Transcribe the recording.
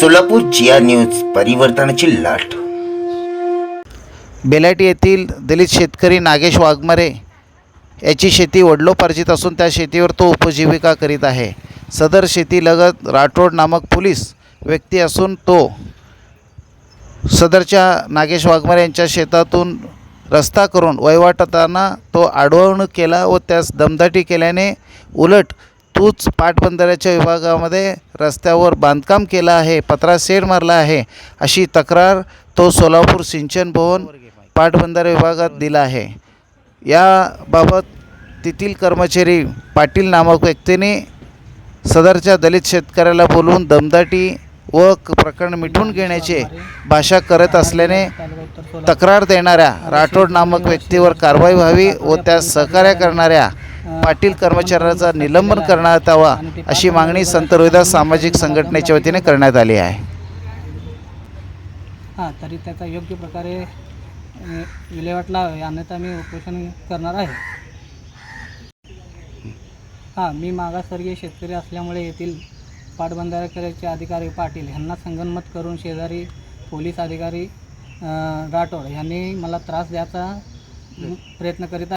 सोलापूर जिया news परिवर्तनाची लाट. बेलाटी येथील दलित शेतकरी नागेश वाघमारे याची शेती वडलोपार्जित असून त्या शेतीवर तो उपजीविका करीत आहे. सदर शेतीलगत राठोड नामक पोलीस व्यक्ती असून तो सदरच्या नागेश वाघमारे यांच्या शेतातून रस्ता करून वहिवाटताना तो आडवणूक केला व त्यास दमदाटी केल्याने उलट तूच पाटबंधाऱ्याच्या विभागामध्ये रस्त्यावर बांधकाम केलं आहे पत्रा सेड मारला आहे अशी तक्रार तो सोलापूर सिंचन भवन पाटबंधारे विभागात दिला आहे. याबाबत तेथील कर्मचारी पाटील नामक व्यक्तीने सदरच्या दलित शेतकऱ्याला बोलवून दमदाटी व प्रकरण मिटवून घेण्याचे भाषा करत असल्याने तक्रार देणाऱ्या राठोड नामक व्यक्तीवर कारवाई व्हावी व त्यास सहकार्य करणाऱ्या पाटील कर्मचाऱ्याचा निलंबन करण्यात यावा अशी मागणी संत रोहिदास सामाजिक संघटनेच्या वतीने करण्यात आली आहे. हां तरी त्याचा योग्य प्रकारे विल्हेवाट लावावी अन्यथा मी उपोषण करणार आहे. हां मी मागासवर्गीय शेतकरी असल्यामुळे येथील पाटबंधारेकऱ्याचे अधिकारी पाटील यांना संगनमत करून शेजारी पोलीस अधिकारी राठोड यांनी मला त्रास द्यायचा प्रयत्न करीत